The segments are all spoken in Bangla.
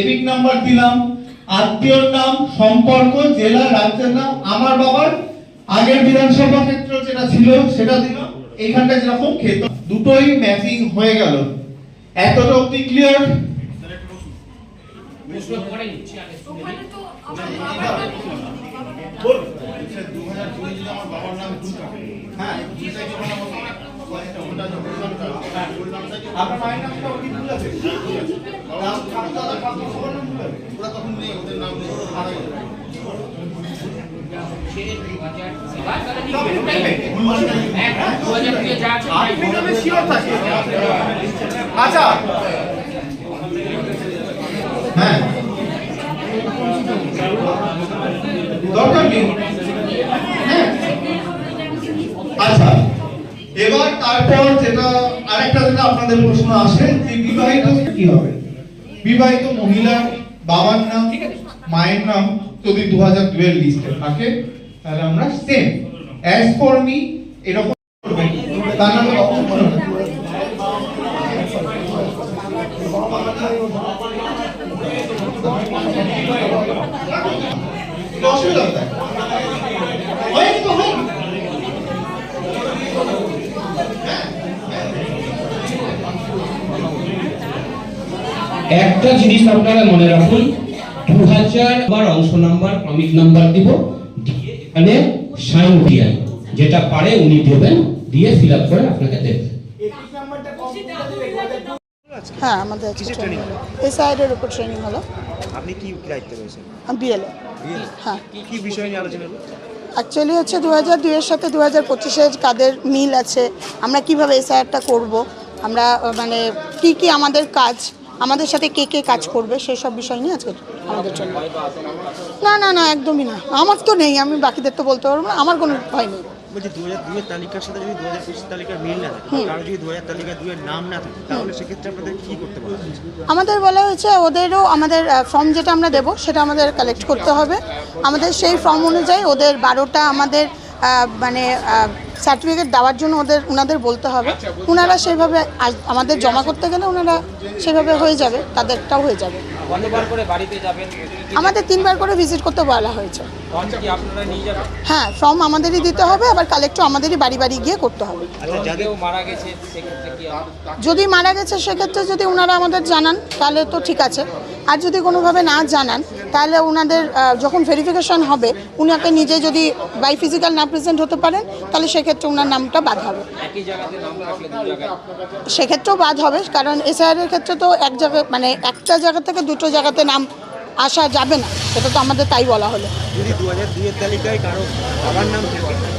এপিক নাম্বার দিলাম। আত্মীয়র নাম, সম্পর্ক, জেলা, রাজ্যের নাম, আমার বাবার আগের বিধানসভা ক্ষেত্র যেটা ছিল, সেটা দিলাম এইখানটা যেরকম খেত দুটোই ম্যাপিং হয়ে গেল। এতটা অব্দি ক্লিয়ার আপনার মায়ের নামটা ওটি ভুল আছে? আচ্ছা। হ্যাঁ। দরকার নেই। হ্যাঁ। আচ্ছা। এবার তারপর যেটা আরেকটা যেটা আপনাদের প্রশ্ন আসে যে বিবাহিত কি হবে? বিবাহিত মহিলার বাবার নাম মায়ের নাম যদি দু হাজার দুয়ের লিস্টে থাকে তাহলে আমরা সেম অ্যাজ ফর মি এরকম তার নামে অসুবিধা কোথায়? হয়নি তো হয়নি। একটা জিনিস আপনারা মনে রাখুন দু হাজার বার অংশ নাম্বার ক্রমিক নাম্বার দিব দিয়ে এখানে সাইন দিয়াই যেটা পারে উনি দেবেন দিয়ে ফিল আপ করে আপনাকে দেবেন। হ্যাঁ আমাদের এই সাইডের উপর ট্রেনিং হলো। আপনি কি দায়িত্বে রয়েছেন? বিএলএ হ্যাঁ। কি বিষয় নিয়ে আলোচনা হলো অ্যাকচুয়ালি হচ্ছে দু হাজার দুইয়ের সাথে দু হাজার পঁচিশের কাদের মিল আছে আমরা কীভাবে এসআইআরটা করব আমরা মানে কি কি আমাদের কাজ আমাদের সাথে কে কে কাজ করবে সেই সব বিষয় নিয়ে আজকে আমাদের জন্য। না না না একদমই না। আমার তো নেই আমি বাকিদের তো বলতে পারব না। আমার কোনো ভয় নেই। বলছি দু হাজার দুইয়ের তালিকার সাথে যদি দু হাজার পঁচিশ তালিকার মিল না থাকে কারও যদি দু হাজার তালিকায় দুইয়ের নাম না থাকে তাহলে সেক্ষেত্রে আপনাদের কি করতে পারবেন আমাদের বলা হয়েছে ওদেরও আমাদের ফর্ম যেটা আমরা দেবো সেটা আমাদের কালেক্ট করতে হবে। আমাদের সেই ফর্ম অনুযায়ী ওদের বারোটা আমাদের মানে সার্টিফিকেট দেওয়ার জন্য ওদের ওনাদের বলতে হবে। ওনারা সেইভাবে আস- আমাদের জমা করতে গেলে ওনারা সেভাবে হয়ে যাবে তাদেরটাও হয়ে যাবে। আমাদের তিনবার করে ভিজিট করতে বলা হয়েছে। হ্যাঁ ফর্ম আমাদেরই দিতে হবে আবার কালেক্টও আমাদেরই বাড়ি বাড়ি গিয়ে করতে হবে। আচ্ছা হবে? যদি মারা গেছে সেক্ষেত্রে যদি ওনারা আমাদের জানান তাহলে তো ঠিক আছে। আর যদি কোনোভাবে না জানান তাহলে ওনাদের যখন ভেরিফিকেশন হবে উনাকে নিজে যদি বাই ফিজিক্যাল না প্রেজেন্ট হতে পারেন তাহলে সেক্ষেত্রে ওনার নামটা বাদ হবে। সেক্ষেত্রেও বাদ হবে কারণ এসআইআরের ক্ষেত্রে তো এক জায়গায় মানে একটা জায়গা থেকে দুটো জায়গাতে নাম আসা যাবে না সেটা তো আমাদের তাই বলা হলো। যদি দু হাজার দুইয়ের তালিকায় কারও বাবার নাম থাকে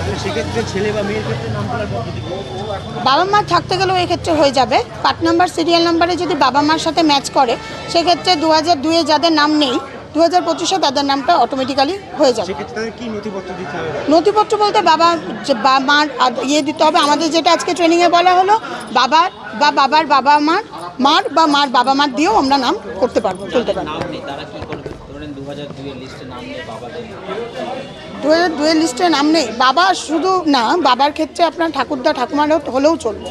বাবা মা থাকতে গেলেও এক্ষেত্রে হয়ে যাবে। পার্ট নাম্বার সিরিয়াল নাম্বারে যদি বাবা মার সাথে ম্যাচ করে সেক্ষেত্রে দু হাজার দুয়ে যাদের নাম নেই দু হাজার পঁচিশে তাদের নামটা অটোমেটিক্যালি হয়ে যাবে। নথিপত্র দিতে হবে? নথিপত্র বলতে বাবা বা মার ইয়ে দিতে হবে। আমাদের যেটা আজকে ট্রেনিংয়ে বলা হলো বাবার বা বাবার বাবা মার মার বা মার বাবা মার দিয়েও আমরা নাম করতে পারব তুলতে পারব। হাজার দুইয়ের লিস্টে নাম নেই। লিস্টে নাম বাবা শুধু না বাবার ক্ষেত্রে আপনার ঠাকুরদা ঠাকুমার হলেও চলবে।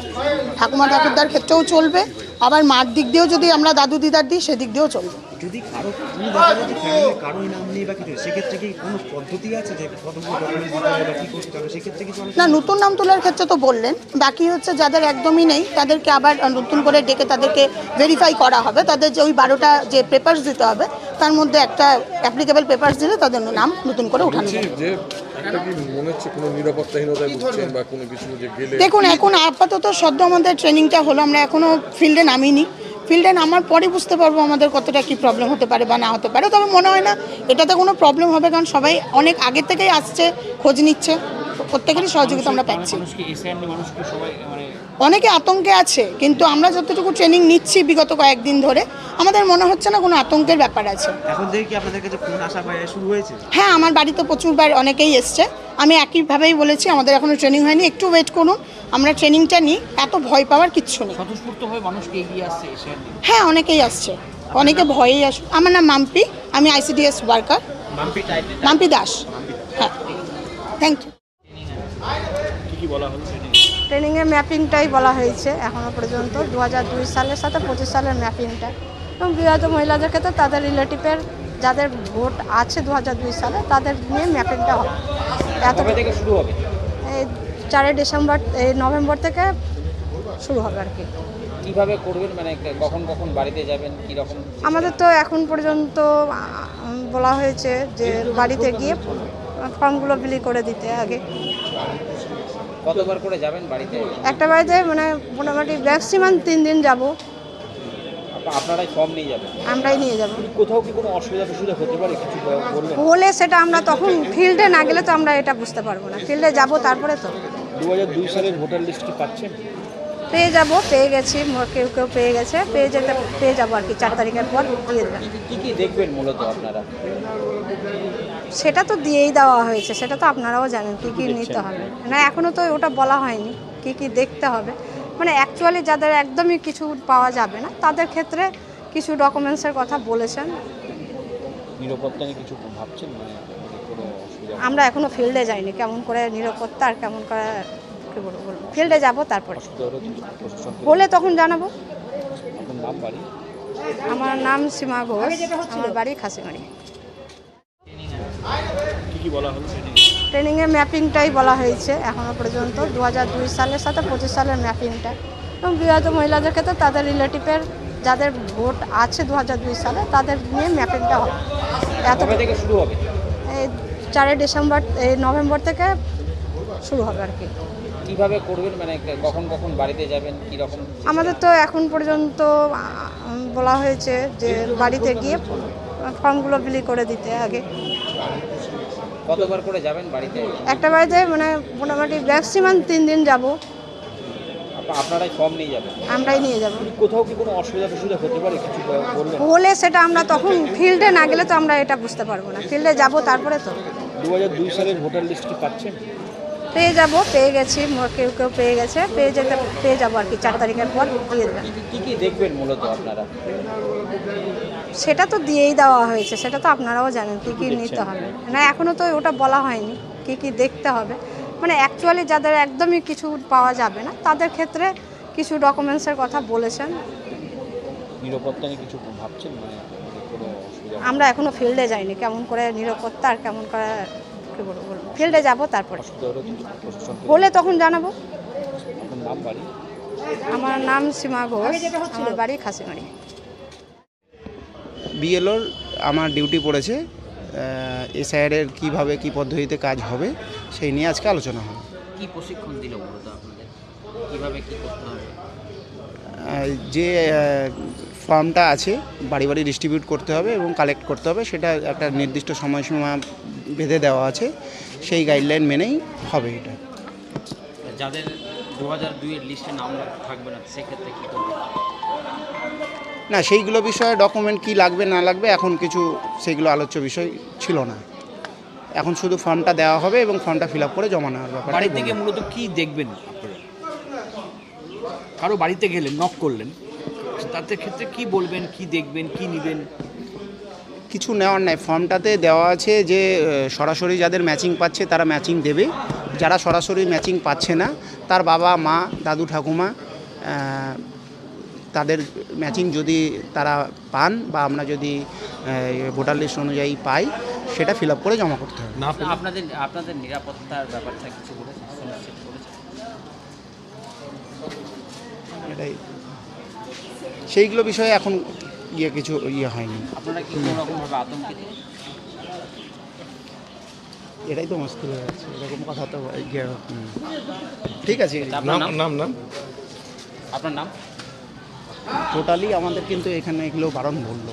ঠাকুমা ঠাকুরদার ক্ষেত্রেও চলবে। আবার মার দিক দিয়েও যদি আমরা দাদু দিদার দিই সেদিক দিয়েও চলবে। যদি কারও কোনো দেখা যায় যে ফ্যামিলির কারোই নাম নেই বা কিছু সেক্ষেত্রে কি কোনো পদ্ধতি আছে যে কতগুলো ডকুমেন্ট দিতে হবে বা কী করতে হবে? সেক্ষেত্রে কিছু না নতুন নাম তোলার ক্ষেত্রে তো বললেন। বাকি হচ্ছে যাদের একদমই নেই তাদেরকে আবার নতুন করে ডেকে তাদেরকে ভেরিফাই করা হবে। তাদের যে ওই বারোটা যে পেপার্স দিতে হবে তার মধ্যে একটা অ্যাপ্লিকেবল পেপার্স দিলে তাদের নাম নতুন করে উঠানো যে একটা কি মনে হচ্ছে কোনো নিরাপত্তাহীনতায় ভুগছেন বা কোনো কিছু যে গেলে? দেখুন এখন আপাতত সদ্য আমাদের ট্রেনিংটা হলো আমরা এখনও ফিল্ডে নামিনি। ফিল্ডে নামার পরে বুঝতে পারব আমাদের কতটা কি প্রবলেম হতে পারে বা না হতে পারে। তবে মনে হয় না এটাতে কোনো প্রবলেম হবে কারণ সবাই অনেক আগে থেকেই আসছে খোঁজ নিচ্ছে। প্রত্যেকেরই সহযোগিতা আমরা পাচ্ছি। অনেকে আতঙ্কে আছে কিন্তু আমরা যতটুকু ট্রেনিং নিচ্ছি বিগত কয়েকদিন ধরে আমাদের মনে হচ্ছে না কোনো আতঙ্কের ব্যাপার আছে। এখন থেকে কি আপনাদের কাছে ফোন আসা শুরু হয়েছে? হ্যাঁ আমার বাড়িতে প্রচুরবার অনেকেই এসছে। আমি একইভাবেই বলেছি আমাদের এখনও ট্রেনিং হয়নি একটু ওয়েট করুন আমরা ট্রেনিংটা নিই এত ভয় পাওয়ার কিচ্ছু নেই। হয়ে আসছে হ্যাঁ অনেকেই আসছে। অনেকে ভয়েই আস আমার নাম মাম্পি আমি আইসিডিএস ওয়ার্কার মাম্পি দাস। হ্যাঁ। থ্যাংক ইউ ট্রেনিংয়ের ম্যাপিংটাই বলা হয়েছে এখনও পর্যন্ত দু হাজার দুই সালের সাথে পঁচিশ সালের ম্যাপিংটা। এবং বিবাহিত মহিলাদের ক্ষেত্রে তাদের রিলেটিভের যাদের ভোট আছে দু হাজার দুই সালে তাদের নিয়ে ম্যাপিংটা হবে। এত থেকে শুরু হবে? এই চারই ডিসেম্বর এই নভেম্বর থেকে শুরু হবে আর কি। কীভাবে করবেন? মানে কখন কখন বাড়িতে যাবেন? কি রকম আমাদের তো এখন পর্যন্ত বলা হয়েছে যে বাড়িতে গিয়ে ফর্মগুলো বিলি করে দিতে আগে। কতবার করে যাবেন বাড়িতে? একটা বাড়িতে মানে মোটামুটি ম্যাক্সিমাম তিন দিন যাব। আপনারাই ফর্ম নিয়ে যাবেন? আমরাই নিয়ে যাব। কোথাও কি কোনো অসুবিধা টসুবিধা হতে পারে? কিছু বলবেন? হলে সেটা আমরা তখন ফিল্ডে না গেলে তো আমরা এটা বুঝতে পারব না। ফিল্ডে যাব তারপরে তো। দু হাজার দুই সালের ভোটার লিস্ট কি পাচ্ছেন? পেয়ে যাব পেয়ে গেছি কেউ কেউ পেয়ে গেছে পেয়ে যেতে পেয়ে যাব আর কি চার তারিখের পর দিয়ে দেবেন। কি কি দেখবেন মূলত আপনারা? সেটা তো দিয়েই দেওয়া হয়েছে সেটা তো আপনারাও জানেন কী কী নিতে হবে। না এখনও তো ওটা বলা হয়নি কী কী দেখতে হবে। মানে অ্যাকচুয়ালি যাদের একদমই কিছু পাওয়া যাবে না তাদের ক্ষেত্রে কিছু ডকুমেন্টসের কথা বলেছেন। নিরাপত্তা নিয়ে কিছু ভাবছেন? মানে আমরা এখনও ফিল্ডে যাইনি কেমন করে নিরাপত্তা আর কেমন করে কী বলব বলব ফিল্ডে যাব তারপরে। হলে তখন জানাব। আমার নাম সীমা ঘোষ। আমার বাড়ি খাসিমারি। ট্রেনিংয়ে ম্যাপিংটাই বলা হয়েছে এখনও পর্যন্ত। দু হাজার দুই সালের সাথে পঁচিশ সালের ম্যাপিংটা এবং বিবাহিত মহিলাদের ক্ষেত্রে তাদের রিলেটিভের যাদের ভোট আছে দু হাজার দুই সালে তাদের নিয়ে ম্যাপিংটা হবে। এত থেকে শুরু হবে? এই চারই ডিসেম্বর এই নভেম্বর থেকে শুরু হবে আর কি। কীভাবে করবেন? মানে কখন কখন বাড়িতে যাবেন? কি রকম আমাদের তো এখন পর্যন্ত বলা হয়েছে যে বাড়িতে গিয়ে ফর্মগুলো বিলি করে দিতে আগে। কতবার করে যাবেন বাড়িতে? একটা বাড়িতে মানে মোটামুটি ম্যাক্সিমাম তিন দিন যাব। আপনারাই ফর্ম নিয়ে যাবেন? আমরাই নিয়ে যাব। কোথাও কি কোনো অসুবিধা টসুবিধা হতে পারে? কিছু হলে সেটা আমরা তখন ফিল্ডে না গেলে তো আমরা এটা বুঝতে পারব না। ফিল্ডে যাব তারপরে তো। দু হাজার দুই সালের ভোটার লিস্ট কি পাচ্ছেন? পেয়ে যাব পেয়ে গেছি কেউ কেউ পেয়ে গেছে পেয়ে যেতে পেয়ে যাব আর কি চার তারিখের পর দিয়ে দেবেন কি কি দেখবেন মূলত আপনারা? সেটা তো দিয়েই দেওয়া হয়েছে সেটা তো আপনারাও জানেন কী কী নিতে হবে। না এখনও তো ওটা বলা হয়নি কী কী দেখতে হবে। মানে অ্যাকচুয়ালি যাদের একদমই কিছু পাওয়া যাবে না তাদের ক্ষেত্রে কিছু ডকুমেন্টসের কথা বলেছেন। নিরাপত্তা নিয়ে কিছু ভাবছেন? মানে আমরা এখনও ফিল্ডে যাইনি কেমন করে নিরাপত্তা আর কেমন করে কী বলব বলব। ফিল্ডে যাব তারপরে। হলে তখন জানাব। আমার নাম সীমা ঘোষ। আমার বাড়ি খাসিমারি। বিএলওর আমার ডিউটি পড়েছে। এসআইআরের কীভাবে কী পদ্ধতিতে কাজ হবে সেই নিয়ে আজকে আলোচনা হবে। কি প্রশিক্ষণ দিল মূলত আপনাদের? কীভাবে কি করতে হবে? যে ফর্মটা আছে বাড়ি বাড়ি ডিস্ট্রিবিউট করতে হবে এবং কালেক্ট করতে হবে সেটা একটা নির্দিষ্ট সময়সীমা বেঁধে দেওয়া আছে সেই গাইডলাইন মেনেই হবে এটা। যাদের দু হাজার দুইয়ের লিস্টে নাম থাকবে না সেক্ষেত্রে কি করবে? না সেইগুলো বিষয়ে ডকুমেন্ট কি লাগবে না লাগবে এখন কিছু সেইগুলো আলোচ্য বিষয় ছিল না। এখন শুধু ফর্মটা দেওয়া হবে এবং ফর্মটা ফিল আপ করে জমা নেওয়ার ব্যাপার বাড়ি থেকে মূলত কি দেখবেন আপনারা? কারও বাড়িতে গেলেন নক করলেন তাদের ক্ষেত্রে কি বলবেন কি দেখবেন কি নেবেন? কিছু নেওয়ার নাই। ফর্মটাতে দেওয়া আছে যে সরাসরি যাদের ম্যাচিং পাচ্ছে তারা ম্যাচিং দেবে। যারা সরাসরি ম্যাচিং পাচ্ছে না তার বাবা মা দাদু ঠাকুমা তাদের ম্যাচিং যদি তারা পান বা আমরা যদি ভোটার লিস্ট অনুযায়ী পাই সেটা ফিল আপ করে জমা করতে হবে। আপনাদের আপনাদের নিরাপত্তার ব্যাপারটা কিছু এটাই। সেইগুলো বিষয়ে এখন ইয়ে কিছু ইয়ে হয়নি। আপনারা কি কোনো আতঙ্কিত? এটাই তো মুশকিল হয়ে যাচ্ছে এরকম কথা তো ইয়ে ঠিক আছে আপনার নাম নাম? নাম আপনার নাম? টোটালি আমাদের কিন্তু এখানে এগুলো বারণ বলল।